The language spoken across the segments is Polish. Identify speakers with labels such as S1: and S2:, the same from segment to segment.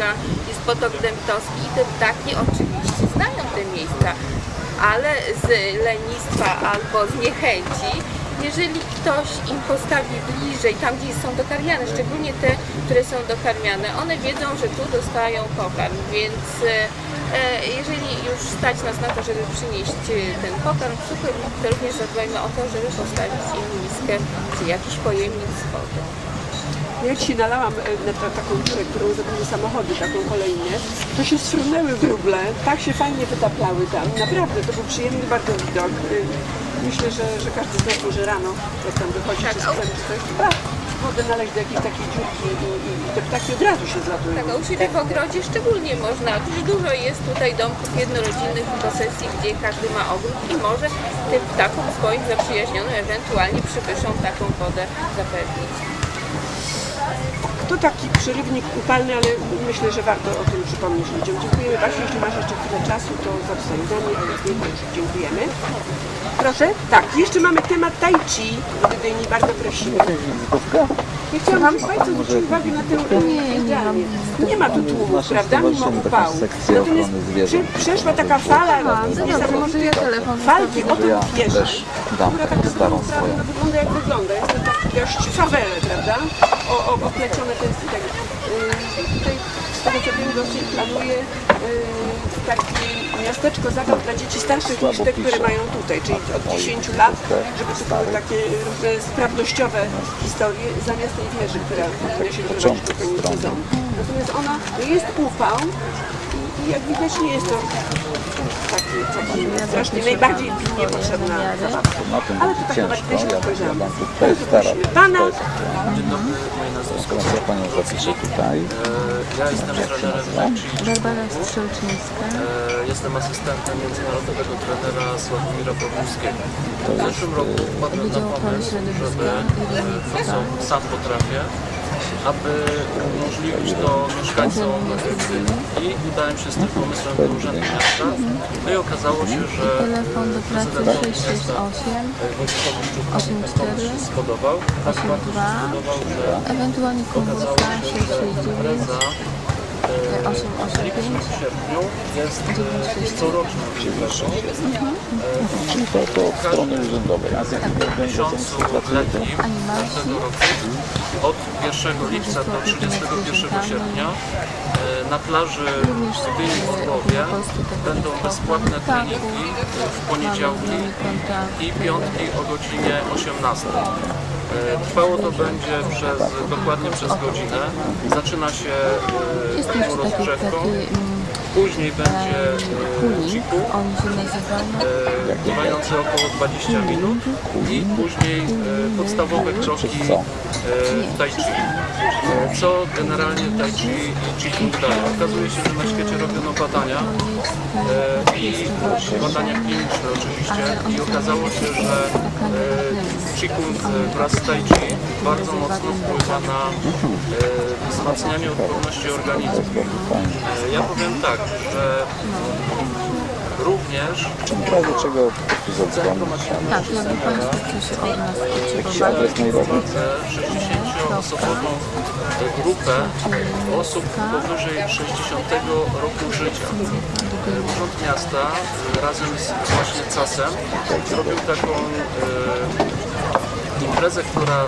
S1: Śląska, jest potok dębtowski i te ptaki oczywiście znają te miejsca, ale z lenistwa albo z niechęci, jeżeli ktoś im postawi bliżej, tam gdzie są dokarmiane, szczególnie te, które są dokarmiane, one wiedzą, że tu dostają pokarm, więc e, jeżeli już stać nas na to, żeby przynieść ten pokarm suchy, to również zadbajmy o to, żeby postawić im miskę czy jakiś pojemnik z wodą.
S2: Ja dzisiaj nalałam e, na ta, taką dziurę, którą zrobiły samochody, taką kolejnie. To się sfrunęły wróble, tak się fajnie wytapiały tam. Naprawdę, to był przyjemny bardzo widok. Y, Myślę, że, że każdy z nas może rano, jak tam wychodzi,
S1: Tak,
S2: czy
S1: a-
S2: spędzi coś, to wodę naleźć do jakiejś takiej dziurki i, i, i te ptaki od razu się zlatują.
S1: Tak, a u siebie w ogrodzie szczególnie można. Już dużo jest tutaj domków jednorodzinnych i posesji, gdzie każdy ma ogród i może tym ptakom swoim zaprzyjaźnionym ewentualnie przybyszą taką wodę zapewnić.
S2: To taki przerywnik upalny, ale myślę, że warto o tym przypomnieć ludziom. Dziękujemy Basiu, jeśli masz jeszcze chwilę czasu, to zostań z nami, a jak nie, to już dziękujemy. Proszę? Tak, jeszcze mamy temat tai chi w Gdyni, bardzo prosimy. Ja chciałam, żeby Państwo zwrócili uwagę na tę jeżdżalnię. Nie ma tu tłumów, prawda, mimo upału. Natomiast prze- przeszła taka fala niesamowitej walki o tę wieżę, która tak
S3: starą
S2: naprawdę wygląda jak wygląda. Jest to dość fawele, prawda? O, o, oplecione ten tak, yy, tutaj z tego co wiem planuje yy, takie miasteczko zabaw dla dzieci starszych niż te, które mają tutaj, czyli od 10 lat, żeby to były takie różne sprawnościowe historie zamiast tej wieży, która powinna się prowadzić do sezonu. Natomiast ona jest upał i, jak widać nie jest to taki, taki strasznie najbardziej pilnie potrzebna zabawa.
S3: Na tym
S2: Ale to tak
S3: ciężko,
S2: chyba też
S3: ja,
S2: spojrzałam.
S3: ja to jest stara.
S2: Pana,
S4: Dzień dobry, moje nazwisko.
S3: Ja panią zapiszę tutaj.
S4: Ja jestem trenerem.
S5: Barbara Strzelczyńska.
S4: E, Jestem asystentem międzynarodowego trenera Sławomira Pawłowskiego. W zeszłym roku wpadłem na
S5: Wydział Ochrony
S4: pomysł, żeby e, to, co sam potrafię, aby umożliwić to mieszkańcom. I udałem się z tym pomysłem do Urzędu Miasta. No i okazało się, że
S5: Telefon do pracy
S4: prezydentowi miasta
S5: 668
S4: e, Wojciechowi Szczupkowi ten
S5: 84,
S4: pomysł się spodobał. Tak bardzo się
S5: 82,
S4: spodobał, że
S5: ewentualnie
S4: okazało
S5: komórka
S4: się, że
S5: 669
S4: impreza e,
S5: 885
S4: w sierpniu jest coroczną imprezą.
S3: Czyli to, to strony urzędowej. A z jakiej
S4: W
S3: organizacji
S4: miesiącu
S3: pracujecie?
S4: letnim
S5: Animacji.
S4: każdego roku od 1 lipca do 31 sierpnia na plaży w Gdyni w Orłowie będą bezpłatne treningi w poniedziałki i piątki o godzinie 18. E, Trwało to będzie przez, dokładnie przez godzinę. Zaczyna się e,
S5: taki
S4: rozgrzewką,
S5: mm,
S4: później będzie e,
S5: kulik,
S4: chiku,
S5: się nazywają.
S4: e, trwający około 20 minut i później e, podstawowe kroki e, tai chi. E, Co generalnie tai chi i qigong daje? Okazuje się, że na świecie robiono badania e, i badania kliniczne oczywiście. I okazało się, że e, qigong e, wraz z tai chi bardzo mocno wpływa na e, wzmacnianie odporności organizmu. E, Ja powiem tak, również
S3: W razie czego po prostu zadzwonić.
S5: Tak, jakby Państwo coś od nas
S3: Jakiś
S5: potrzebowali.
S3: adres mailowy?
S4: prowadzę 60-osobową grupę osób powyżej 60 roku życia. Urząd Miasta e, razem z właśnie CAS-em zrobił taką e, imprezę, która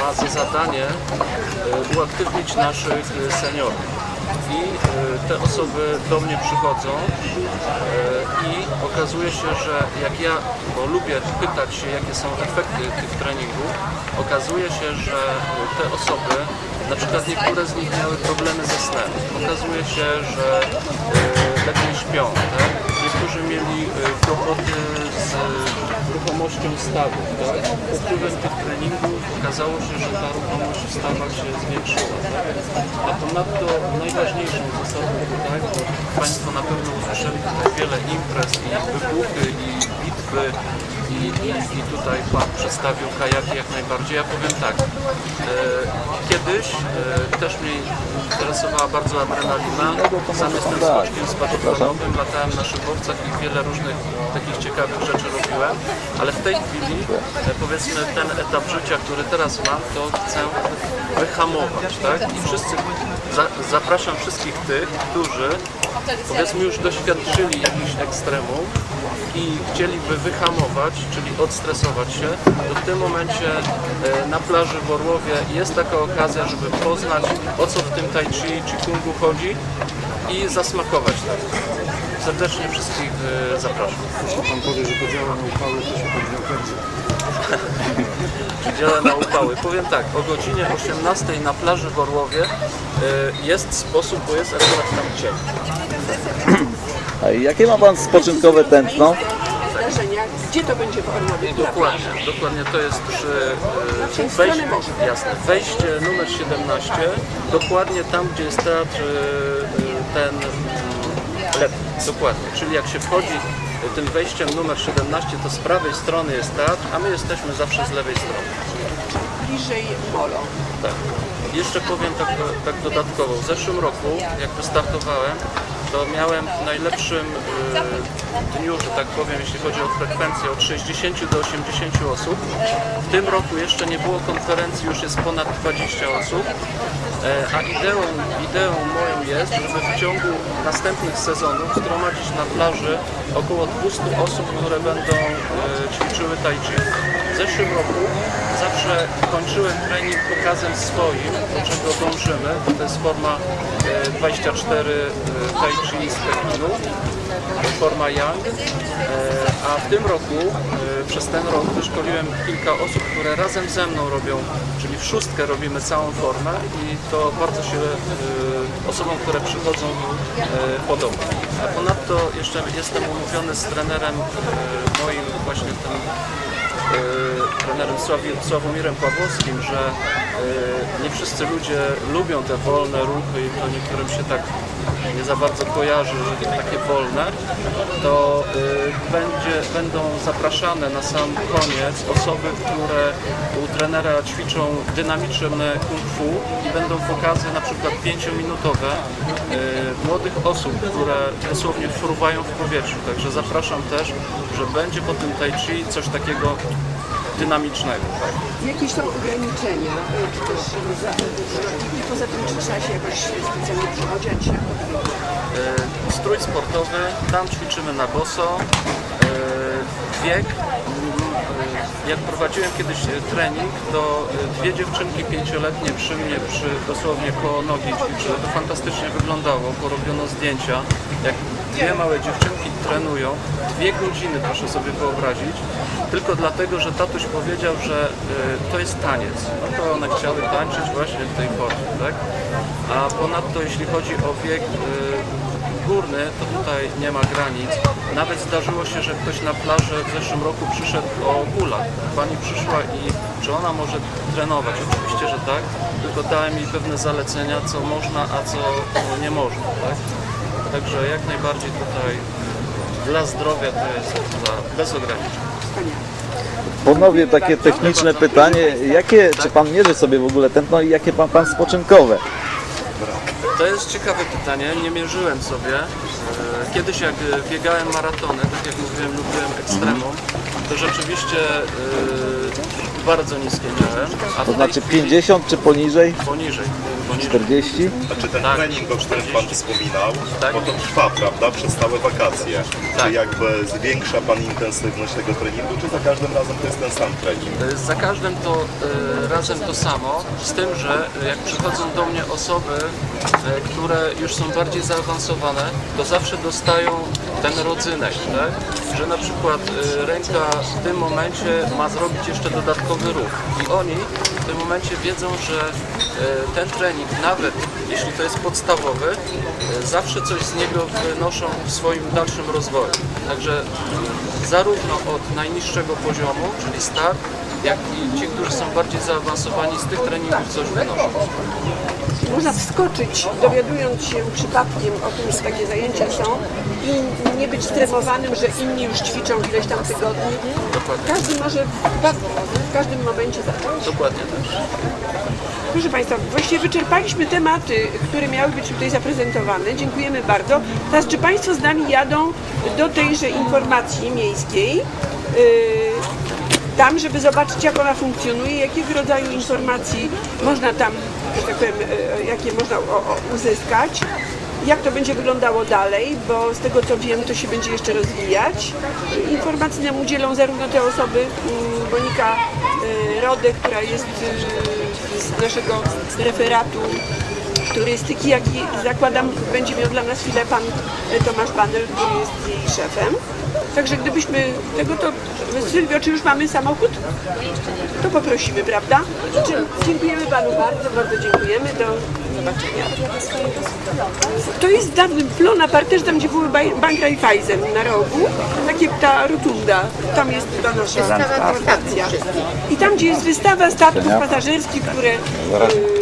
S4: ma za zadanie e, uaktywnić naszych e, seniorów. I e, te osoby do mnie przychodzą e, i okazuje się, że jak ja, bo lubię pytać się, jakie są efekty tych treningów, okazuje się, że te osoby, na przykład niektóre z nich miały problemy ze snem. Okazuje się, że e, lepiej śpią, tak? Niektórzy mieli e, kłopoty z ruchomością stawów, tak? Po wpływem tych treningów okazało się, że ta ruchomość w stawach się zwiększyła? A ponadto najważniejszą zasadą tutaj, bo Państwo na pewno usłyszeli tutaj wiele imprez i wybuchy i bitwy i i, i, i tutaj Pan przedstawił kajaki jak najbardziej. Ja powiem tak, e, kiedyś e, też mnie interesowała bardzo adrenalina. Sam jestem skoczkiem spadochroniowym, latałem na szybowcach i wiele różnych takich ciekawych rzeczy robiłem, ale w tej chwili e, powiedzmy ten etap życia, który teraz mam, to chcę wyhamować, tak? I wszyscy, za, zapraszam wszystkich tych, którzy powiedzmy już doświadczyli jakichś ekstremum i chcieliby wyhamować, czyli odstresować się, to w tym momencie e, na plaży w Orłowie jest taka okazja, żeby poznać o co w tym tai chi czy kungu chodzi i zasmakować tego. Serdecznie wszystkich e, zapraszam.
S6: Jeśli pan powie, że to działa na upały, to się nie
S4: Dzielę na upały. Powiem tak, o godzinie 18 na plaży w Orłowie e, jest sposób, bo jest akurat tam cień.
S3: A jakie ma Pan spoczynkowe tętno?
S2: Zdarzenia, gdzie to będzie w Orłowie?
S4: Dokładnie, dokładnie to jest przy e,
S2: morza.
S4: jasne, wejście numer 17, dokładnie tam, gdzie jest teatr e, e, ten mm, letni, dokładnie, czyli jak się wchodzi e, tym wejściem numer 17, to z prawej strony jest teatr, a my jesteśmy zawsze z lewej strony.
S2: Bliżej molo.
S4: Tak. Jeszcze powiem tak, tak dodatkowo. W zeszłym roku, jak wystartowałem, to miałem w najlepszym y, dniu, że tak powiem, jeśli chodzi o frekwencję, od 60 do 80 osób. W tym roku jeszcze nie było konferencji, już jest ponad 20 osób. E, a ideą, ideą moją jest, żeby w ciągu następnych sezonów zgromadzić na plaży około 200 osób, które będą e, ćwiczyły tai chi. Zeszłym roku zawsze kończyłem trening pokazem swoim, do czego dążymy. To jest forma e, 24 e, Tai Chi z forma Yang. E, A w tym roku, e, przez ten rok wyszkoliłem kilka osób, które razem ze mną robią, czyli w szóstkę robimy całą formę i to bardzo się e, osobom, które przychodzą e, podoba. A ponadto jeszcze jestem umówiony z trenerem e, moim właśnie tym e, trenerem Sławi- Sławomirem Pawłowskim, że e, nie wszyscy ludzie lubią te wolne ruchy i to niektórym się tak nie za bardzo kojarzy, że takie wolne, to e, będzie, będą zapraszane na sam koniec osoby, które u trenera ćwiczą dynamiczne kung fu i będą pokazy na przykład pięciominutowe e, młodych osób, które dosłownie fruwają w powietrzu. Także zapraszam też, że będzie po tym tai chi coś takiego dynamicznego. Tak?
S2: Jakieś są ograniczenia, y, czy też za, poza tym, czy trzeba się jakoś specjalnie przyodziać?
S4: Strój sportowy, tam ćwiczymy na boso. E, Wiek, e, jak prowadziłem kiedyś e, trening, to e, dwie dziewczynki pięcioletnie przy mnie, przy, dosłownie po nogi ćwiczyły. To fantastycznie wyglądało, porobiono zdjęcia, jak dwie małe dziewczynki trenują, dwie godziny proszę sobie wyobrazić, tylko dlatego, że tatuś powiedział, że e, to jest taniec. No to one chciały tańczyć właśnie w tej formie, tak? A ponadto jeśli chodzi o wiek e, górny, to tutaj nie ma granic. Nawet zdarzyło się, że ktoś na plaży w zeszłym roku przyszedł o kulach. Pani przyszła i czy ona może trenować? Oczywiście, że tak, tylko dałem jej pewne zalecenia, co można, a co nie można. Tak? Także jak najbardziej tutaj dla zdrowia to jest za, bez ograniczeń.
S3: Ponownie takie techniczne pytanie. Jakie, czy Pan mierzy sobie w ogóle tętno i jakie ma Pan spoczynkowe?
S4: To jest ciekawe pytanie, nie mierzyłem sobie. E, Kiedyś jak e, biegałem maratony, tak jak mówiłem, lubiłem ekstremum, to rzeczywiście e, bardzo niskie miałem, a w
S3: To
S4: tej
S3: znaczy
S4: chwili
S3: 50 czy poniżej?
S4: poniżej, poniżej.
S3: 40?
S7: Znaczy ten
S4: Tak.
S7: trening, o którym Pan wspominał,
S4: Tak.
S7: bo to trwa, prawda, przez całe wakacje.
S4: Tak.
S7: Czy jakby zwiększa Pan intensywność tego treningu, czy za każdym razem to jest ten sam trening?
S4: E, Za każdym to e, razem to samo, z tym, że e, jak przychodzą do mnie osoby, e, które już są bardziej zaawansowane, to zawsze dostają ten rodzynek, tak? że na przykład e, ręka w tym momencie ma zrobić jeszcze dodatkowy ruch i oni w tym momencie wiedzą, że ten trening, nawet jeśli to jest podstawowy, e, zawsze coś z niego wynoszą w swoim dalszym rozwoju. Także zarówno od najniższego poziomu, czyli start, jak i ci, którzy są bardziej zaawansowani z tych treningów coś wynoszą.
S2: można wskoczyć, dowiadując się przypadkiem o tym, że takie zajęcia są i nie być stremowanym, że inni już ćwiczą ileś tam tygodni. Każdy może w, w każdym momencie zacząć.
S4: Dokładnie tak.
S2: Proszę Państwa, właściwie wyczerpaliśmy tematy, które miały być tutaj zaprezentowane. Dziękujemy bardzo. Teraz czy Państwo z nami jadą do tejże informacji miejskiej? Yy, tam, żeby zobaczyć jak ona funkcjonuje, jakiego rodzaju informacji można tam, że tak powiem, yy, jakie można uzyskać. Jak to będzie wyglądało dalej, bo z tego co wiem, to się będzie jeszcze rozwijać. Informacji nam udzielą zarówno te osoby, mm, Monika y, Rodek, która jest y, naszego referatu turystyki, jak i zakładam, będzie miał dla nas chwilę pan Tomasz Banel, który jest jej szefem. Także gdybyśmy tego to... Sylwio, czy już mamy samochód? To poprosimy, prawda? Dziękujemy panu bardzo, bardzo dziękujemy. Do zobaczenia. To jest dawny plon na parterze, tam gdzie były Bank Raiffeisen na rogu, takie ta rotunda, tam jest ta nasza stacja. I tam gdzie jest wystawa statków pasażerskich, które y,